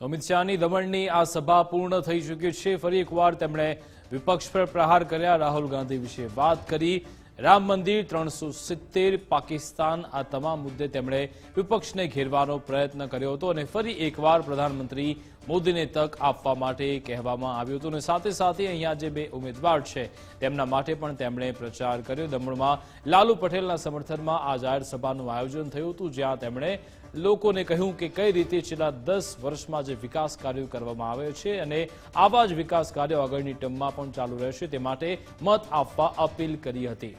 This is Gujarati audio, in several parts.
અમિત શાહની દમણની આ સભા પૂર્ણ થઈ ચૂકી છે. ફરી એકવાર તેમણે વિપક્ષ પર પ્રહાર કર્યા. રાહુલ ગાંધી વિશે વાત કરી. રામ મંદિર ત્રણસો સિત્તેર, પાકિસ્તાન આ તમામ મુદ્દે તેમણે વિપક્ષને ઘેરવાનો પ્રયત્ન કર્યો હતો અને ફરી એકવાર પ્રધાનમંત્રી મોદીને તક આપવા માટે કહેવામાં આવ્યું હતું અને સાથે સાથે અહીંયા જે બે ઉમેદવાર છે, તેમના માટે પણ તેમણે પ્રચાર કર્યો. દમણમાં લાલુ પટેલના સમર્થનમાં આ જાહેર સભાનું આયોજન થયું હતું, જ્યાં તેમણે લોકોને કહ્યું કે કઈ રીતે છેલ્લા દસ વર્ષમાં જે વિકાસ કાર્યો કરવામાં આવે છે અને આવા જ વિકાસ કાર્યો આગળની ટર્મમાં પણ ચાલુ રહેશે તે માટે મત આપવા અપીલ કરી હતી.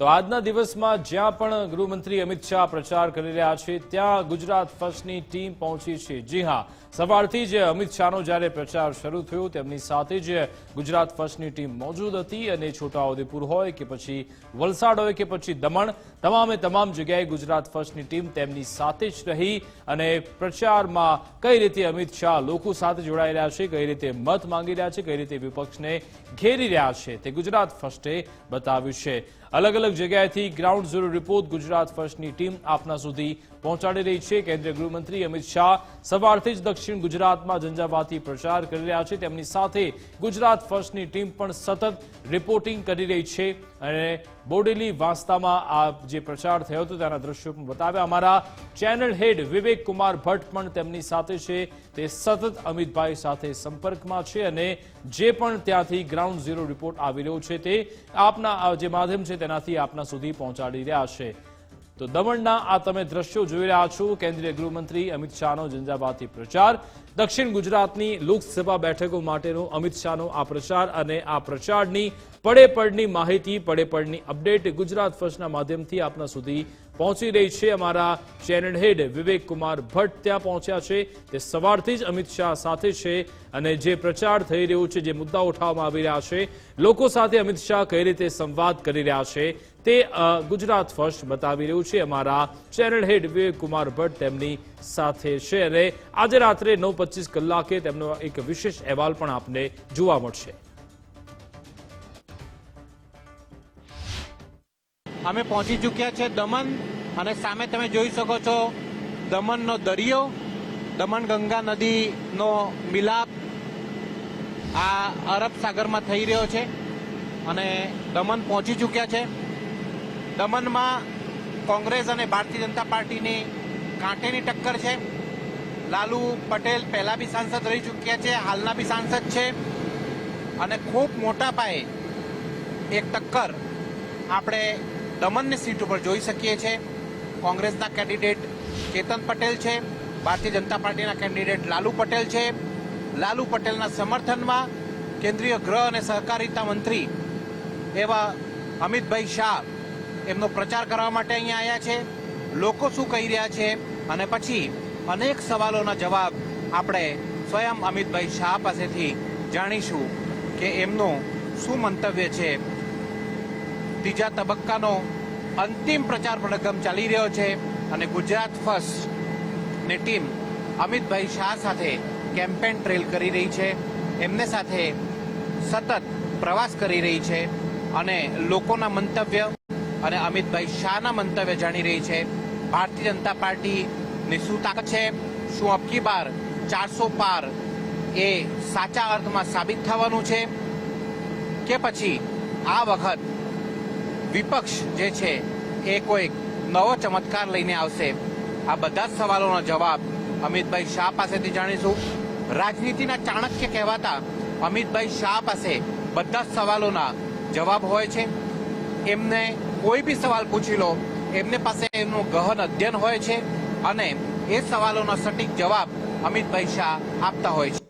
તો આજના દિવસમાં જ્યાં પણ ગૃહમંત્રી અમિત શાહ પ્રચાર કરી રહ્યા છે, ત્યાં ગુજરાત ફર્સ્ટની ટીમ પહોંચી છે. જી હા, સવારથી જ અમિત શાહનો જ્યારે પ્રચાર શરૂ થયો, તેમની સાથે જ ગુજરાત ફર્સ્ટની ટીમ મોજૂદ હતી અને છોટાઉદેપુર હોય કે પછી વલસાડ હોય કે પછી દમણ તમામે તમામ જગ્યાએ ગુજરાત ફર્સ્ટની ટીમ તેમની સાથે જ રહી અને પ્રચારમાં કઈ રીતે અમિત શાહ લોકો સાથે જોડાઈ રહ્યા છે, કઈ રીતે મત માંગી રહ્યા છે, કઈ રીતે વિપક્ષને ઘેરી રહ્યા છે તે ગુજરાત ફર્સ્ટે બતાવ્યું છે. અલગ અલગ જગ્યાએથી ગ્રાઉન્ડ ઝીરો રિપોર્ટ ગુજરાત ફર્સ્ટની ટીમ આપના સુધી પહોંચાડી રહી છે. કેન્દ્રીય ગૃહમંત્રી અમિત શાહ સવારથી જ દક્ષિણ ગુજરાતમાં ઝંઝાવાતી પ્રચાર કરી રહ્યા છે. તેમની સાથે ગુજરાત ફર્સ્ટની ટીમ પણ સતત રિપોર્ટિંગ કરી રહી છે અને બોડેલી વાંસદામાં આ જે પ્રચાર થયો હતો તેના દ્રશ્યો પણ બતાવ્યા. અમારા ચેનલ હેડ વિવેક કુમાર ભટ્ટ પણ તેમની સાથે છે. તે સતત અમિતભાઈ સાથે સંપર્કમાં છે અને જે પણ ત્યાંથી ગ્રાઉન્ડ ઝીરો રિપોર્ટ આવી રહ્યો છે તે આપના જે માધ્યમ છે તેનાથી આપના સુધી પહોંચાડી રહ્યા છે. તો દમણના આ તમે દ્રશ્યો જોઈ રહ્યા છો. કેન્દ્રીય ગૃહમંત્રી અમિત શાહનો ઝંઝાવાતી પ્રચાર. દક્ષિણ ગુજરાતની લોકસભા બેઠકો માટેનો અમિત શાહનો આ પ્રચાર અને આ પ્રચારની પડેપડની માહિતી પડેપડની અપડેટ ગુજરાત ફર્સ્ટના માધ્યમથી આપના સુધી પહોંચી રહી છે અમારા ચેનલ હેડ વિવેક કુમાર ભટ્ટ. ત્યાં પહોંચ્યા છે તે સવારથી જ અમિત શાહ સાથે છે અને જે પ્રચાર થઈ રહ્યો છે, જે મુદ્દા ઉઠાવવામાં આવી રહ્યા છે, લોકો સાથે અમિત શાહ કઈ રીતે સંવાદ કરી રહ્યા છે તે ગુજરાત ફર્સ્ટ બતાવી રહ્યું છે અમારા ચેનલ હેડ વિવેક કુમાર ભટ્ટ તેમની સાથે છે અને આજે રાત્રે નવ પચીસ કલાકે તેમનો એક વિશેષ અહેવાલ પણ આપને જોવા મળશે. અમે પહોંચી ચૂક્યા છે દમણ અને સામે તમે જોઈ શકો છો દમણનો દરિયો, દમણ ગંગા નદીનો મિલાપ આ અરબ સાગરમાં થઈ રહ્યો છે અને દમણ પહોંચી ચૂક્યા છે. દમણમાં કોંગ્રેસ અને ભારતીય જનતા પાર્ટીની કાંટેની ટક્કર છે. લાલુ પટેલ પહેલા બી સાંસદ રહી ચૂક્યા છે, હાલના બી સાંસદ છે અને ખૂબ મોટા પાયે એક ટક્કર આપણે દમણની સીટ ઉપર જોઈ શકીએ છીએ કોંગ્રેસના કેન્ડિડેટ ચેતન પટેલ છે. ભારતીય જનતા પાર્ટીના કેન્ડિડેટ લાલુ પટેલ છે. લાલુ પટેલના સમર્થનમાં કેન્દ્રીય ગૃહ અને સહકારિતા મંત્રી એવા અમિતભાઈ શાહ એમનો પ્રચાર કરવા માટે અહીંયા આવ્યા છે. લોકો શું કહી રહ્યા છે? અને પછી અનેક સવાલોના જવાબ આપણે સ્વયં અમિતભાઈ શાહ પાસેથી જાણીશું કે એમનું શું મંતવ્ય છે. ત્રીજા તબક્કાનો અંતિમ પ્રચાર પડગમ ચાલી રહ્યો છે અને ગુજરાત ફર્સ્ટની ટીમ અમિતભાઈ શાહ સાથે કેમ્પેન ટ્રેલ કરી રહી છે. એમને સાથે સતત પ્રવાસ કરી રહી છે અને લોકોના મંતવ્ય અને અમિતભાઈ શાહના મંતવ્ય જાણી રહી છે. ભારતીય જનતા પાર્ટીની શું તાકાત છે? શું અબકી બાર ચારસો પાર એ સાચા અર્થમાં સાબિત થવાનું છે? કે પછી આ વખત વિપક્ષ જે છે એ કોઈક નવો ચમત્કાર લઈને આવશે. આ બધા જ સવાલોનો જવાબ અમિતભાઈ શાહ પાસેથી જાણીશું. રાજનીતિના ચાણક્ય કહેવાતા અમિતભાઈ શાહ પાસે બધા જ સવાલોના જવાબ હોય છે. એમને કોઈ બી સવાલ પૂછી લો, એમને પાસે એમનું ગહન અધ્યયન હોય છે અને એ સવાલોનો સટીક જવાબ અમિતભાઈ શાહ આપતા હોય છે.